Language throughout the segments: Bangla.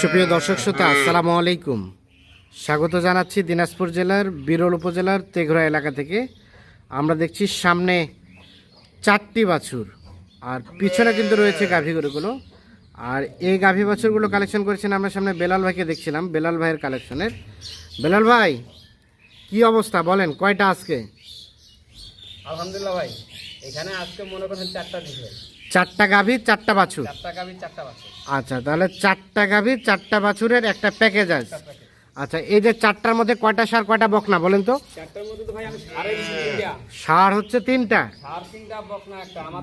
সুপ্রিয় দর্শক শ্রোতা আসসালামু আলাইকুম। স্বাগত জানাচ্ছি দিনাজপুর জেলার বিরল উপজেলার তেঘরা এলাকা থেকে। আমরা দেখছি সামনে চারটি বাছুর আর পিছনে কিন্তু রয়েছে গাভী গরুগুলো। আর এই গাভী বাছুরগুলো কালেকশন করেছেন আমরা সামনে বেলাল ভাইকে দেখছিলাম বেলাল ভাইয়ের কালেকশনের বেলাল ভাই কি অবস্থা বলেন কয়টা আজকে? আলহামদুলিল্লাহ ভাই এখানে আজকে মনে করেন চারটা দিছে। চারটা গাভী চারটা বাছুর? চারটা চারটা আচ্ছা তাহলে চারটা গাভী চারটা বাছুরের একটা প্যাকেজ আছে। আচ্ছা এই যে চারটার মধ্যে কয়টা সার কয়টা বকনা বলেন তো? সারে হচ্ছে তিনটা।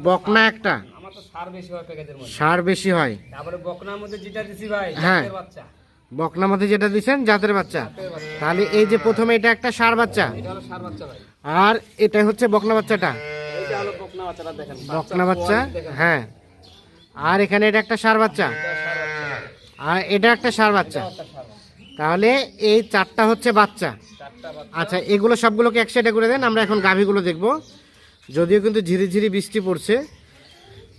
বকনা একটা। সার- বেশি হয় হয়। বকনার মধ্যে যেটা ভাই হ্যাঁ। জাতের বাচ্চা। দিচ্ছেন জাতের তাহলে এই যে প্রথমে এটা একটা সার বাচ্চা। আর এটা হচ্ছে বকনা বাচ্চাটা। বকনা বাচ্চা। হ্যাঁ। আর এখানে এটা একটা সার বাচ্চা। আর এটা একটা সার বাচ্চা। তাহলে এই চারটা হচ্ছে বাচ্চা। আচ্ছা এগুলো সবগুলোকে এক সাইডে করে দেন আমরা এখন গাভীগুলো দেখব। যদিও কিন্তু ঝিরি ঝিরি বৃষ্টি পড়ছে।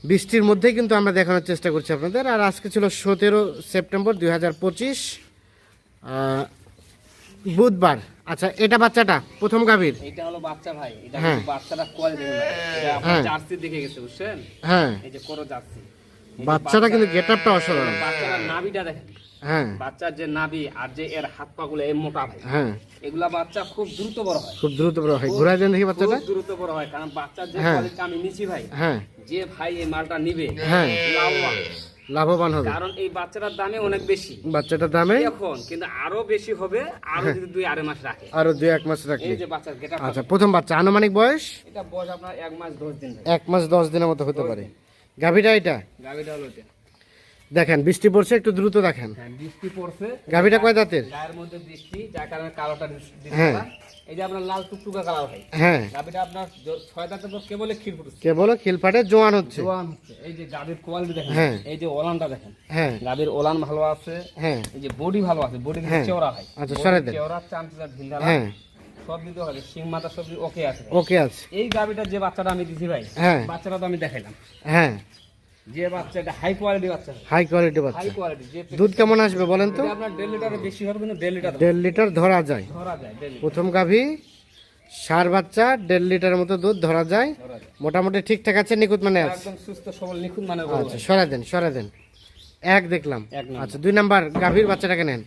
বৃষ্টির মধ্যেই কিন্তু আমরা দেখানোর চেষ্টা করছি আপনাদের। আর আজকে ছিল সতেরো সেপ্টেম্বর দুই হাজার পঁচিশ বুধবার। আচ্ছা এটা বাচ্চাটা? প্রথম গাভীর? এটা হলো বাচ্চা ভাই। এটা হ্যাঁ। বাচ্চাটা কোয়ালিটি দেখেন এটা আপনার হ্যাঁ। জার্সি দেখে গেছে বুঝছেন? হ্যাঁ। এই যে করো জার্সি। বাচ্চাটা কিন্তু গেট আপটা অসাধারণ। বাচ্চাটার নাভিটা দেখেন। হ্যাঁ। বাচ্চার যে নাভি আর যে এর হাত পা গুলো এই মোটা ভাই। হ্যাঁ। এগুলা বাচ্চা খুব দ্রুত বড় হয়। খুব দ্রুত বড় হয়। ঘুরাই দেন দেখি বাচ্চাটা। খুব দ্রুত বড় হয়। কারণ বাচ্চার যে হ্যাঁ। কোয়ালিটি আমি নিছি ভাই হ্যাঁ। যে ভাই এই মালটা নিবে হ্যাঁ। লাভবান। লাভবান হবে। কারণ এই বাচ্চাটার দামে অনেক বেশি। বাচ্চাটার দামে? এখন কিন্তু আরও বেশি হবে আরও যদি দুই আড়াই মাস রাখে। আরও দুই এক মাস রাখে এই যে বাচ্চার গেটা আচ্ছা প্রথম বাচ্চা আনুমানিক বয়স? এটা বয়স আপনার এক মাস দশ দিন। এক মাস দশ দিনের মতো হতে পারে। গাভীটা এটা? গাভিটা হলো এটা। দেখেন বৃষ্টি পড়ছে একটু দ্রুত দেখেন। হ্যাঁ বৃষ্টি পড়ছে। গাভীটা কয় দাঁতের? গায়ের মধ্যে বৃষ্টি যার কারণে কালোটা হ্যাঁ। এই যে আপনার লাল টুকটুকা কালার ভাই হ্যাঁ। গাভিটা আপনার ছয় দাঁতের পর কেবল ক্ষীর ফুটছে। কেবল খিলফাটে জোয়ান হচ্ছে। জোয়ান হচ্ছে। এই যে গাভীর কোয়ালিটি দেখেন হ্যাঁ। এই যে ওলানটা দেখেন। হ্যাঁ। গাভীর ওলান ভালো আছে হ্যাঁ। এই যে বডি ভালো আছে বডি হ্যাঁ। চেওড়া ভাই আচ্ছা, দেন। চেওড়া চামচা হ্যাঁ। সব দিতে হবে। সিং মাথা সব ওকে আছে। ওকে আছে। এই গাভীটা যে বাচ্চাটা আমি দিছি ভাই হ্যাঁ। বাচ্চাটা তো আমি দেখাইলাম। হ্যাঁ। যে বাচ্চাটা হাই কোয়ালিটি বাচ্চা হাই কোয়ালিটি হাই কোয়ালিটি দুধ কেমন আসবে বলেন তো? আপনার দেড় লিটারের বেশি হবে কিন্তু দেড় লিটার লিটার ধরা যায়। ধরা যায় প্রথম গাভী সার বাচ্চা দেড় লিটারের মতো দুধ ধরা যায়। মোটামুটি ঠিকঠাক আছে নিখুঁত মানে আছে। একদম সুস্থ সবল নিখুঁত মানের আচ্ছা। সরা দেন সরা দেন। এক দেখলাম। আচ্ছা দুই নাম্বার গাভীর বাচ্চাটাকে নেন।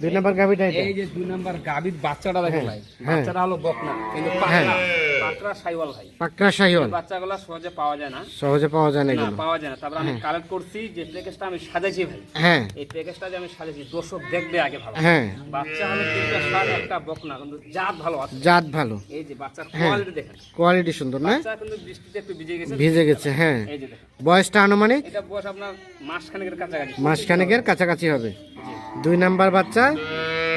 দুই নাম্বার গাভীটা এই যে দুই নাম্বার গাভীর বাচ্চাটা দেখেন হ্যাঁ। বাচ্চাটা হলো বকনা কিন্তু হ্যাঁ। পাকড়া সাইওয়াল ভাই। পাকড়া শাহিওয়াল বাচ্চাগুলো সহজে পাওয়া যায় না। সহজে পাওয়া যায় না এগুলো। পাওয়া যায় না। তারপর আমি কালেক্ট করছি যে প্যাকেজটা আমি সাজাইছি ভাই। হ্যাঁ। এই প্যাকেজটা যে আমি সাজাইছি দর্শক দেখবে আগে ভালো। হ্যাঁ। বাচ্চা হলো তিনটা সার একটা বকনা কিন্তু জাত ভালো আছে। জাত ভালো। এই যে বাচ্চার হ্যাঁ। কোয়ালিটি দেখেন। কোয়ালিটি সুন্দর না? বাচ্চা কিন্তু বৃষ্টিতে একটু ভিজে গেছে। ভিজে গেছে হ্যাঁ। এই যে দেখেন। বয়সটা আনুমানিক? এটা বয়স আপনার মাস খানেকের কাছাকাছি। মাসখানেকের কাছাকাছি হবে। দুই নাম্বার বাচ্চা।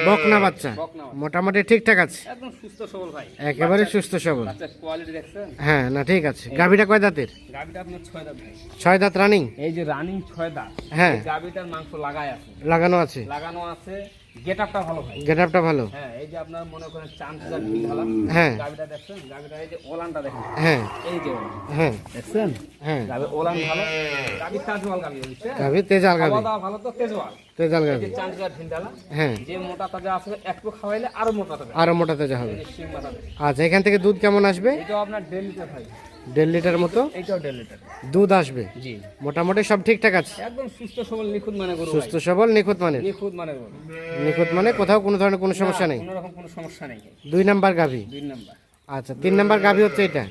বকনা বাচ্চা। বাচ্চা। মোটামুটি ঠিকঠাক আছে। একদম সুস্থ সবল ভাই। একেবারে সুস্থ সবল। কোয়ালিটি দেখছেন? হ্যাঁ না ঠিক আছে। গাভীটা কয় দাঁতের? আপনার ছয় দাঁত ছয় দাঁত রানিং এই যে রানিং ছয় দাঁত হ্যাঁ। এই গাভিটার মাংস লাগায় আছে। লাগানো আছে। লাগানো আছে। গেট আপটা ভালো ভাই। গেট আপটা ভালো। হ্যাঁ এই যে আপনার মনে করেন ঢালা। হ্যাঁ। গাভিটা দেখছেন? গাভিটা এই যে ওলানটা দেখেন। হ্যাঁ। এই যে হ্যাঁ। দেখছেন? হ্যাঁ। গাভি ওলান ভালো গাভি তাজওয়াল বুঝছেন গাভী তেজাল খাওয়া ভালো তো তেজওয়াল। তেজাল এই চামচা ঢিল। হ্যাঁ। যে মোটা তাজা আছে একটু খাওয়াইলে আরও মোটা তাজা আরও মোটা তেজা হবে। এই। আচ্ছা এখান থেকে দুধ কেমন আসবে? এটাও আপনার দেড় লিটার ভাই। দেড় লিটার মতো? এইটাও দেড় লিটার। দুধ আসবে? জি। মোটামুটি সব ঠিকঠাক আছে? একদম সুস্থ সবল নিখুঁত মানে গরু সুস্থ সবল নিখুঁত মানে? গরু। নিখুঁত মানে কোথাও কোনো ধরনের কোনো সমস্যা নেই? কোনো রকম কোনো সমস্যা নেই। দুই নাম্বার গাভী? দুই নাম্বার। আচ্ছা তিন নাম্বার গাভী হচ্ছে এটা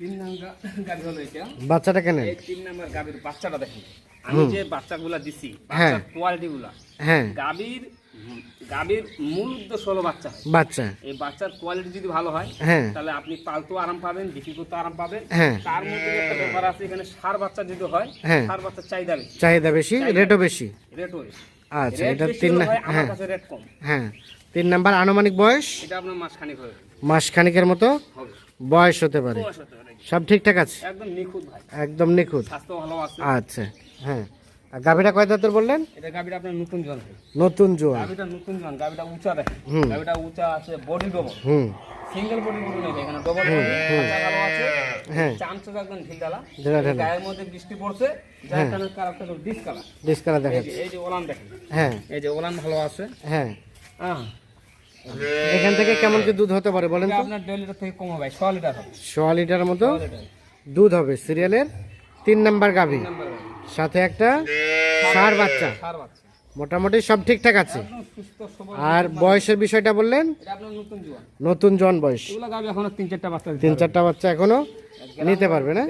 তিন নাম্বার গাভি হলো এটা বাচ্চাটা কেন তিন নাম্বার গাভীর বাচ্চাটা দেখেন। আমি যে বাচ্চাগুলা দিছি হ্যাঁ। বাচ্চার কোয়ালিটি গুলা হ্যাঁ। গাভীর গাভীর মূল উদ্দেশ্য হলো বাচ্চা। বাচ্চা। এই বাচ্চার কোয়ালিটি যদি ভালো হয় হ্যাঁ। তাহলে আপনি পালতেও আরাম পাবেন বিক্রি করতে আরাম পাবেন। হ্যাঁ। তার মধ্যে একটা ব্যাপার আছে এখানে সার বাচ্চা যদি হয় হ্যাঁ। সার বাচ্চার চাহিদা বেশি। চাহিদা বেশি রেটও বেশি। রেটও বেশি। আচ্ছা এটা তিন আমার হ্যাঁ। কাছে রেট কম। হ্যাঁ। তিন নাম্বার আনুমানিক বয়স? এটা আপনার মাসখানিক হবে। মাসখানিকের মতো? বয়স হতে পারে। সব ঠিকঠাক আছে? একদম নিখুঁত ভাই। একদম নিখুঁত। স্বাস্থ্য আচ্ছা হ্যাঁ। আর গাভীটা কয় দাঁতের বললেন? এটা গাভীটা আপনার নতুন জন নতুন জোয়ান। গাবিটা নতুন জন গাভীটা উঁচা দেখেন গাভীটা উঁচা আছে বডি ডবল হুম। সিঙ্গেল বডি গরু নেই এখানে ডবল আছে। হ্যাঁ। চামচা একদম ঢিলঢালা ঢিলা। ঢালা। গায়ের মধ্যে বৃষ্টি পড়ছে যার কারণে কালারটা একটু ডিস কালার ডিসকালা এই যে এই যে ওলান দেখেন। হ্যাঁ। এই যে ওলান ভালো আছে। হ্যাঁ। হ্যাঁ এখান থেকে কেমন কি দুধ হতে পারে বলেন তো? আপনার দেড় লিটার থেকে কম হবে ছ লিটার হবে। সোয়া লিটার মতো দুধ হবে। সিরিয়ালের তিন নাম্বার গাভী। নাম্বার সাথে একটা সার বাচ্চা। মোটামুটি সব ঠিকঠাক আছে। আর বয়সের বিষয়টা বললেন নতুন জন বয়স। তিন চারটা বাচ্চা তিন চারটা বাচ্চা এখনও নিতে পারবে না?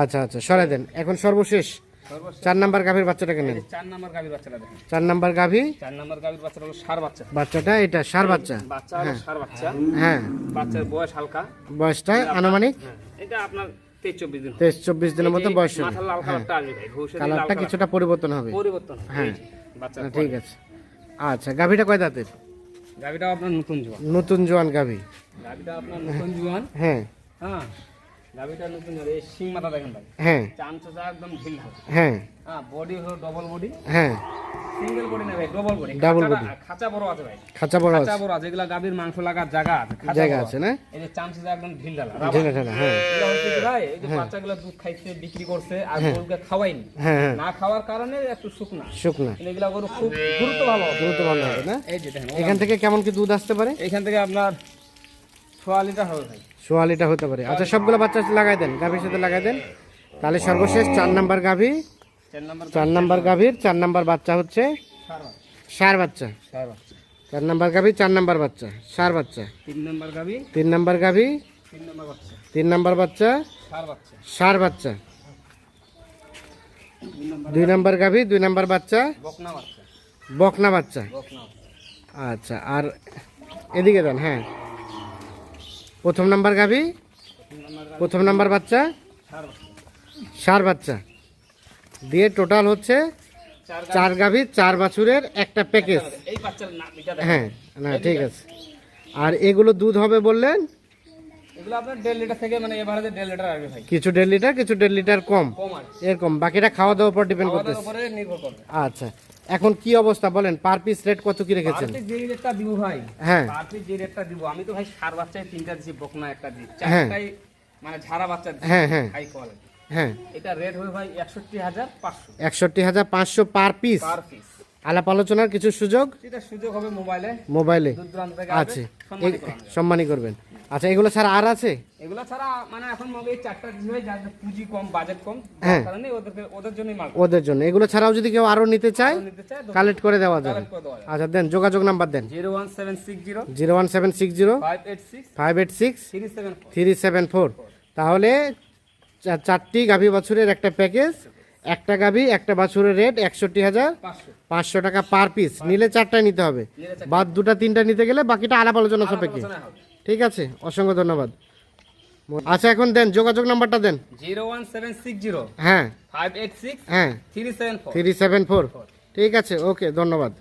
আচ্ছা আচ্ছা সরাই দেন। এখন সর্বশেষ চার নাম্বার গাভীর বাচ্চাটাকে নেন। চার নাম্বার বাচ্চাটা দেখেন চার নাম্বার গাভী? চার নাম্বার গাবির বাচ্চাটা হলো সার বাচ্চা বাচ্চাটা এটা ষাঁড় বাচ্চা বাচ্চা সার বাচ্চা। হ্যাঁ। বাচ্চার বয়স হালকা। বয়সটা আনুমানিক? এটা আপনার তেইশ চব্বিশ দিনের মতো বয়স কালারটা কালার। কিছুটা পরিবর্তন হবে। পরিবর্তন হ্যাঁ। এই যে, বাচ্চার না, ঠিক আছে। আচ্ছা গাভীটা কয় দাঁতের? গাবিটা আপনার নতুন জোয়ান। নতুন জোয়ান গাভী। গাবিটা আপনার নতুন জোয়ান। হ্যাঁ। হ্যাঁ গাবিটা নতুন জোয়ান। এই শিং মাথা দেখেন ভাই। হ্যাঁ। চামচা একদম ঢিল হ্যাঁ। হ্যাঁ বডি হলো ডবল বডি হ্যাঁ। সিঙ্গেল বডি না ভাই ডবল বডি Double body। খাঁচা বড় আছে ভাই। খাঁচা বড় খাঁচা বড় আছে এগুলা গাবির মাংস লাগার জায়গা আছে জায়গা বড়। আছে না? এই যে চামচা একদম ঢিল ঢালা ঢেলে ঢেলে হ্যাঁ। এগুলা হচ্ছে কি ভাই এই যে বাচ্চাগুলো দুধ খাইছে বিক্রি করছে আর গরুকে খাওয়াইনি না খাওয়ার কারণে একটু শুকনা। শুকনা। এগুলা গরু খুব দ্রুত ভালো হবে। দ্রুত ভালো হবে না? এই যে দেখেন এখান থেকে কেমন কি দুধ আসতে পারে? এখান থেকে আপনার সোয়া লিটার হবে ভাই। সোয়ালিটা হতে পারে। আচ্ছা সবগুলো বাচ্চা লাগাই দেন গাভীর সাথে লাগাই দেন। তাহলে সর্বশেষ চার নাম্বার গাভী। চার নাম্বার গাভীর চার নাম্বার বাচ্চা হচ্ছে সার বাচ্চা। চার নাম্বার গাভী চার নাম্বার বাচ্চা সার বাচ্চা। তিন নাম্বার গাবি তিন নাম্বার গাভী তিন নাম্বার বাচ্চা। সার বাচ্চা। দুই নাম্বার গাভী দুই নাম্বার বাচ্চা। বকনা বাচ্চা। বাচ্চা। আচ্ছা আর এদিকে দেন হ্যাঁ। প্রথম নাম্বার গাভী প্রথম নাম্বার বাচ্চা। সার বাচ্চা। দিয়ে টোটাল হচ্ছে চার গাভী। চার বাছুরের একটা প্যাকেজ। হ্যাঁ না ঠিক আছে। আর এগুলো দুধ হবে বললেন? মানে কিছু দেড় লিটার কিছু দেড় লিটার কম। কম এরকম বাকিটা খাওয়া দাওয়ার উপর ডিপেন্ড করতেছে আচ্ছা এখন কি অবস্থা বলেন? পার পিস রেট কত কি রেখেছেন? যে রেটটা দিব ভাই হ্যাঁ। পার্টি যে রেটটা দিব আমি তো ভাই সার বাচ্চায় তিনটা দিচ্ছি বকনা একটা দিই হ্যাঁ। চারটাই মানে ঝাড়া বাচ্চা হ্যাঁ হ্যাঁ। হাই কোয়ালিটি হ্যাঁ। এটা রেট হবে ভাই একষট্টি হাজার পাঁচশো। একষট্টি হাজার পাঁচশো পার পিস পার পিস আলাপ আলোচনার কিছু সুযোগ? সেটা সুযোগ হবে মোবাইলে মোবাইলে আছে সম্মানই করবেন। আচ্ছা এগুলো স্যার আর আছে? এগুলো ছাড়া মানে এখন মগে চারটা হয় যাদের পুঁজি কম বাজেট কম হ্যাঁ। কারণে ওদেরকে ওদের জন্যই মাল। ওদের জন্য। এগুলো ছাড়াও যদি কেউ আরও নিতে চায় কালেক্ট করে দেওয়া যাবে। আচ্ছা দেন যোগাযোগ নাম্বার দেন। Zero one seven six zero. Zero one seven six zero. Six five eight six three seven three seven four তাহলে চা- চারটি গাভী বাছুরের একটা প্যাকেজ একটা গাভী একটা বাছুরের রেট একষট্টি হাজার পাঁচশো টাকা পার পিস। নিলে চারটায় নিতে হবে। চারটা। বাদ দুটা তিনটা নিতে গেলে বাকিটা আলাপ আলোচনা সাপেক্ষে। ঠিক আছে? অসংখ্য ধন্যবাদ। আচ্ছা এখন দেন যোগাযোগ নাম্বারটা দেন। Zero one seven six zero. হ্যাঁ। ফাইভ এইট সিক্স হ্যাঁ। Three seven three seven four. ঠিক আছে ওকে ধন্যবাদ।